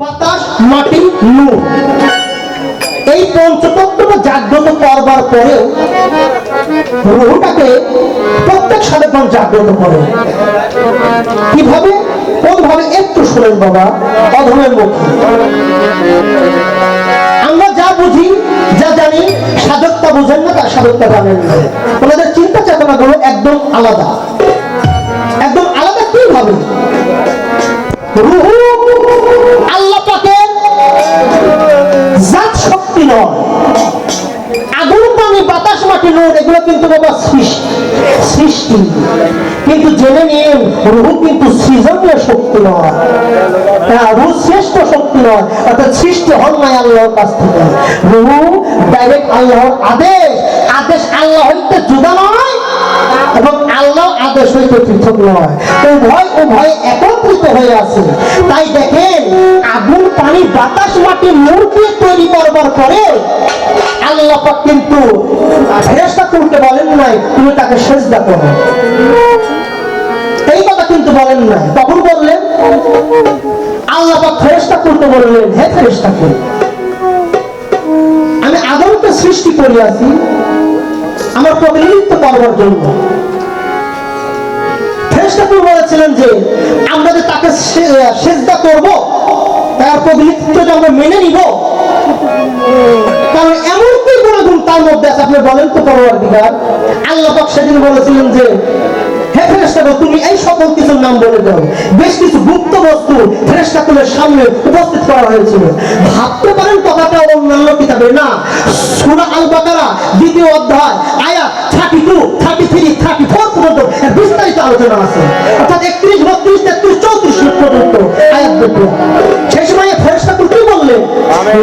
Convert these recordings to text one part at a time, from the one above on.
বাতাস, মাটি, নূর। এই জাগ্রত করবার পরেও প্রত্যেক জাগ্রত করে? কীভাবে? কোন ভাবে? একটু শোনেন বাবা, অধমের আমরা যা বুঝি, যা জানি সাধকটা বুঝেন না, তার সাধকটা জানেন না। ওনাদের চিন্তা চেতনাগুলো একদম আলাদা। আগুন পানি বাতাস মাটি নয়, এগুলো কিন্তু বাবা সৃষ্টি কিন্তু জেনে নিন, রুহু কিন্তু সৃজনীয় শক্তি নয়। রুহু শ্রেষ্ঠ শক্তি নয়, অর্থাৎ সৃষ্টি হন নাই আল্লাহর কাছ থেকে। রুহু ডাইরেক্ট আল্লাহর আদেশ আদেশ আল্লাহ হইতে জুদা নয়, এবং আল্লাহ আদেশ হইতে পৃথক নয়। উভয় উভয় একত্রিত হয়ে আছে। তাই দেখেন, আগুন, পানি, বাতাস, মাটি, মূর্তি তৈরি করবার পরে আল্লাহ পাক কিন্তু বলেন নাই, তুমি তাকে সেজদা করো। এই কথা কিন্তু বলেন তখন বললেন, আল্লাহ পাক বললেন, হে আমি আদমকে সৃষ্টি করিয়াছি, আমার প্রতিনিধিত্ব করবার জন্য। ফেরেশতাকুল বলেছিলেন যে, আমরা যে তাকে সেজদা করব, তার প্রতিনিধিত্ব আমরা মেনে নিব, কারণ এমন কি গুণাগুণ তার মধ্যে আছে? আপনি বলেন তো পরবর্তীকার। আল্লাহ সেদিন বলেছিলেন যে হে তুমি এই সকল কিছুর নাম বলে দাও। বেশ কিছু গুপ্ত বস্তু ফেরেশতাকুলের সামনে উপস্থিত করা হয়েছিল। ভাবতে পারেন কথাটা অন্যান্য কিতাবে না। সূরা আল বাকারা দ্বিতীয় অধ্যায় আয়াত 32 33 34 পর্যন্ত এর বিস্তারিত আলোচনা আছে। অর্থাৎ 31 32 33 34 পর্যন্ত আয়াত সেই সময় ফেরেশতাকুল কি বললেন?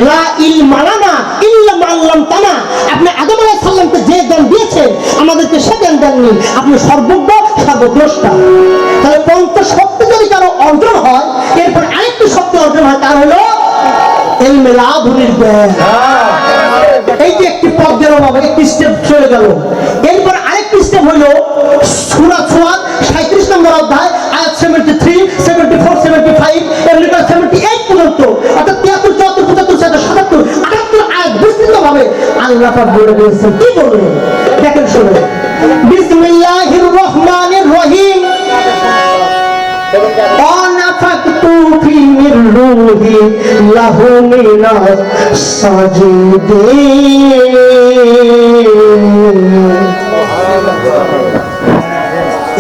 লা ইলমা লানা ইল্লা মা আল্লামতানা। আপনি আদম আলাইহিস সালামকে যে জ্ঞান দিয়েছেন আমাদেরকে সে জ্ঞান দেননি। আপনি সর্বজ্ঞ সর্বদ্রষ্টা তাহলে পঞ্চ শক্তি যদি কারও অর্জন হয়, এরপর আরেকটি শক্তি অর্জন হয়, তার হলো এই মেলাধুনির জ্ঞান এই যে একটি পথ গেল বাবা একটি স্টেপ চলে গেল। এরপর আরেকটি স্টেপ হলো সুরা ছোয়াত সাঁত্রিশ নম্বর অধ্যায়, আয়াত seventy three seventy four seventy five এমনি সেভেন্টি এইট পর্যন্ত। অর্থাৎ তিয়াত্তর, চুয়াত্তর, পঁচাত্তর, ছিয়াত্তর, সাতাত্তর, আটাত্তর আয়াত বিস্তৃত ভাবে আল্লাহ বলে দিয়েছেন। কি বললেন? দেখেন শুনে। ही लहो मेरा साजे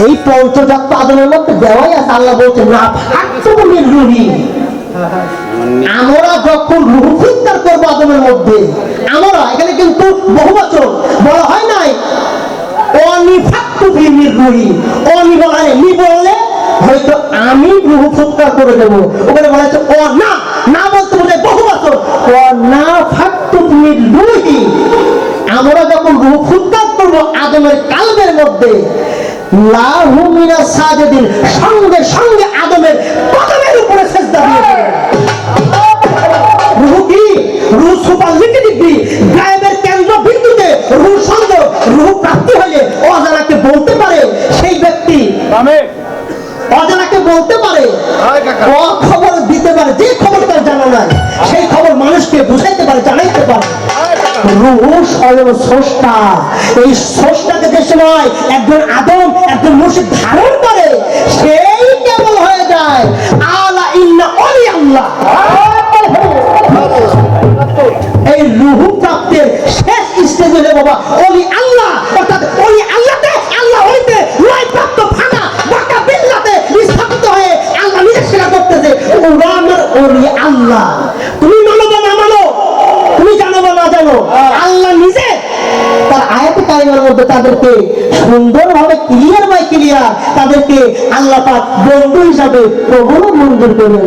এই পঞ্চজাত তো মধ্যে দেওয়াই আছে, আল্লাহ বলছে না ভাগ্যগুলি রুহি আমরা যখন রুহ চিন্তার করব আদমের মধ্যে, আমরা, এখানে কিন্তু বহু বছর বলা হয় নাই, অনিফাক্তু ফি রুহি। অনি বলা নেই বললে হয়তো আমি রুহু ফুৎকার করে দেবো। ওখানে বলা হচ্ছে ও না না বলতে বলে বহু বছর। ও না মির রুহি। আমরা যখন রুহু ফুৎকার করব আদমের কালবের মধ্যে, লাহু মিনা সাজেদিন, সঙ্গে সঙ্গে আদমের কদমের উপরে সেজদা দিয়ে দেবে। রুহু কি? রুহু সুপারলিটিভ গায়েবের কেন্দ্র বিন্দুতে রুহু সংযোগ রুহু প্রাপ্তি হলে অজানাকে বলতে পারে সেই ব্যক্তি। অজানাকে বলতে পারে খবর দিতে পারে যে খবর তার জানা নাই সেই খবর মানুষকে বুঝাইতে পারে জানাইতে পারে। রুহু স্বয়ং স্রষ্টা। এই স্রষ্টাকে যে সময় একজন আদম একজন মুর্শিদ ধারণ করে সেই কেবল হয়ে যায়। আলা ইন্না অলি আল্লাহ। এই রুহু প্রাপ্তের শেষ স্টেজ হলে বাবা অলি আল্লাহ অর্থাৎ অলি আল্লাহতে আল্লাহ হইতে লয় প্রাপ্ত ফানা বাকা বিল্লাতে স্থাপিত হয়ে আল্লাহ নিজে স্বীকার করতেছে ওরা আমার অলি আল্লাহ তুমি মানো বা না মানো তুমি জানো বা না জানো আল্লাহ নিজে তার আয়াত কারিমার মধ্যে তাদেরকে সুন্দরভাবে ক্লিয়ার বাই ক্লিয়ার তাদেরকে আল্লাহ পাক বন্ধু হিসাবে প্রবল মঞ্জুর করে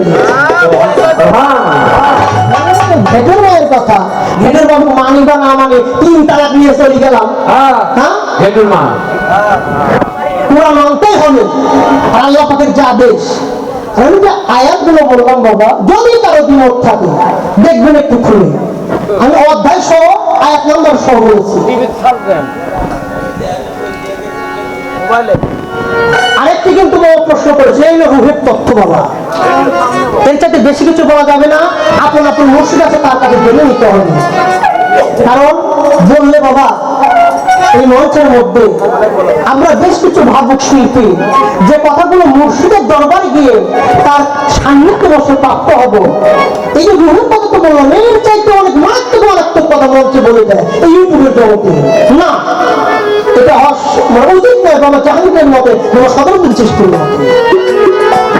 ভেটের মায়ের কথা। ভেটের বাবু মানি বা না মানে তিন তালাক নিয়ে চলে গেলাম। হ্যাঁ। পুরা মানতেই হবে। আল্লাহ পাকের যা আদেশ আমি যে আয়াতগুলো বললাম বাবা যদি কারও থাকে দেখবেন একটু খুলে। আমি অধ্যায় সহ আয়াত নম্বর সহ বলেছি। আরেকটা কিন্তু বড় প্রশ্ন করেছে এই রুহের তথ্য বাবা। এর চাইতে বেশি কিছু বলা যাবে না। আপন আপন মুর্শিদ আছে, তার কাছে জেনে নিতে হবে। কারণ বললে বাবা, এই মঞ্চের মধ্যে আমরা বেশ কিছু ভাবুক শিল্পী, যে কথাগুলো মুর্শিদের দরবারে গিয়ে তার সান্নিধ্য বসে প্রাপ্ত হব। এই যে রুহের কথা তো বললাম, এর চাইতে অনেক মারাত্মক মারাত্মক কথা মঞ্চে বলে দেয় এই ইউটিউবের জগতে। না এটা অস- মানে উচিত নয় বাবা জাহাঙ্গীরের মতে বাবা সদরপুর সৃষ্টির মতে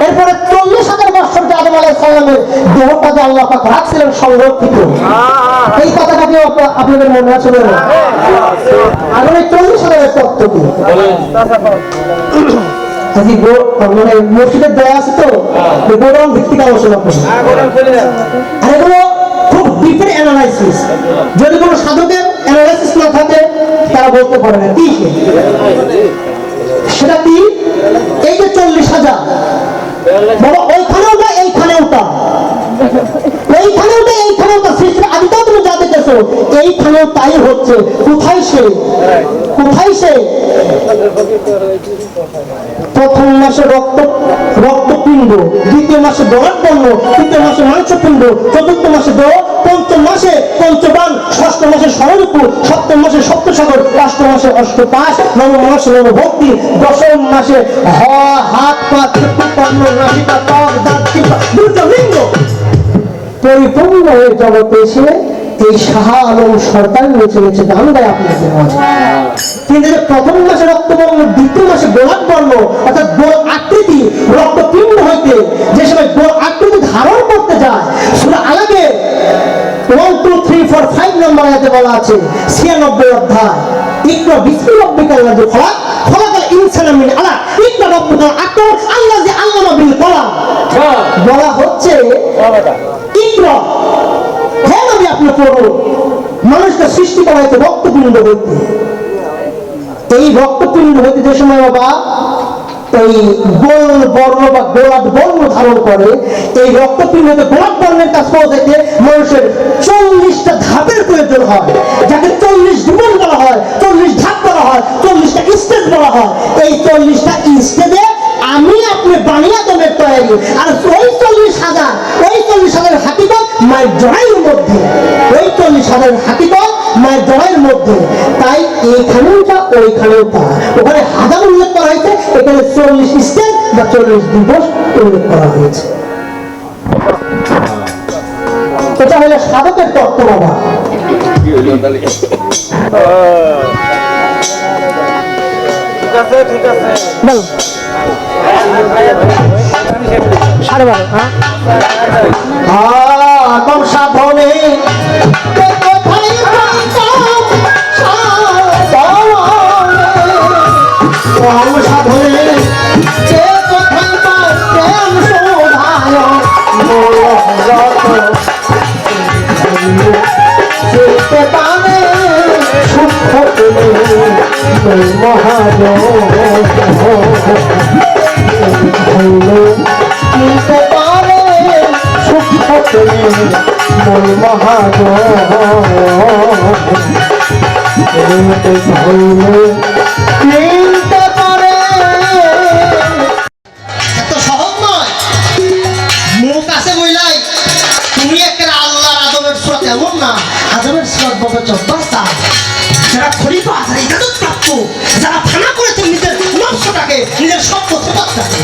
এরপরে চল্লিশ হাজার বছর আদম আলাই সাল্লামের আল্লাহ পাক রাখছিলেন সংরক্ষিত এই কথাটা আপনাদের মনে আছে বলে? এখন চল্লিশ হাজারের তত্ত্ব কি? মানে মসজিদের দেয়া আছে তো? গোডাউন ভিত্তিক আলোচনা করি আর এগুলো খুব ডিপের অ্যানালাইসিস যদি কোনো সাধকের তারা বলতে পারে না। সেটা কি? এই যে চল্লিশ হাজার। বাবা, ওইখানেও না, এইখানেও তা। এইখানেও না, এইখানেও তা। সৃষ্টির আদিতেও তুমি যা দেখেছ, এইখানেও তাই হচ্ছে। কোথায় সে? কোথায় সে? প্রথম মাসে রক্ত, রক্তপিণ্ড, দ্বিতীয় মাসে বরাট বর্ণ তৃতীয় মাসে মাংসপিণ্ড, চতুর্থ মাসে মাসে পঞ্চবান ষষ্ঠ মাসে স্বরূপু সপ্তম মাসে সপ্তসাগর অষ্টম মাসে অষ্টপাশ, নবম মাসে নবভক্তি, দশম মাসে হ, হাত, পা পরিপূর্ণ এসে এই শাহ আলম সরকার আপনাদের মাঝে। কিন্তু প্রথম মাসে রক্তবর্ণ, দ্বিতীয় মাসে গোলাপ বর্ণ অর্থাৎ গোল আকৃতি, রক্তপিণ্ড হইতে যে সময় গোল আকৃতি ধারণ করতে যায় সুরা আলাগে one two three four five নম্বর আয়াতে বলা আছে। ছিয়ানব্বই অধ্যায়। ইকরা বিসমি রব্বিকা আল্লাযী খলাক খলাকাল ইনসানা মিন আলাক ইকরা রব্বুকাল আকরাম আল্লাযী আল্লামা বিল কলাম বলা হচ্ছে ইকরা নবী আপনি পড়ুন মানুষকে সৃষ্টি করা হয়েছে রক্তপিণ্ড হইতে। এই রক্তপিণ্ড হইতে যে সময় বাবা এই গোল বর্ণ বা গোলাপ বর্ণ ধারণ করে, এই রক্তপিণ্ড গোলাপ বর্ণের কাজ পৌঁছাইতে মানুষের চল্লিশটা ধাপের প্রয়োজন হয়। যাকে চল্লিশ জীবন বলা হয়, চল্লিশ ধাপ বলা হয়, চল্লিশটা স্টেজ বলা হয়। এই চল্লিশটা স্টেজে আমি আপনি বানিয়া দমের তৈরি। আর ওই চল্লিশ হাজার, ওই চল্লিশ হাজার হাতিকত মায়ের জড়াইয়ের মধ্যে। ওই চল্লিশ হাজার হাতিকত মায়ের মধ্যে। তাই এইখানেও তা ওইখানেও তা ওখানে হাজার উল্লেখ করা হয়েছে, এখানে চল্লিশ স্টেজ বা চল্লিশ দিবস উল্লেখ করা হয়েছে। এটা হলো সাধকের তত্ত্ব, বাবা। সাড়ে বারো হ্যাঁ। সাধনে আদমের সুরত বলতে চব্বাস্তা যারা খলিফা যারা ইজাজত প্রাপ্ত যারা ফানা করেছেন নিজের নকশটাকে নিজের সব সেবাতটাকে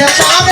দিতে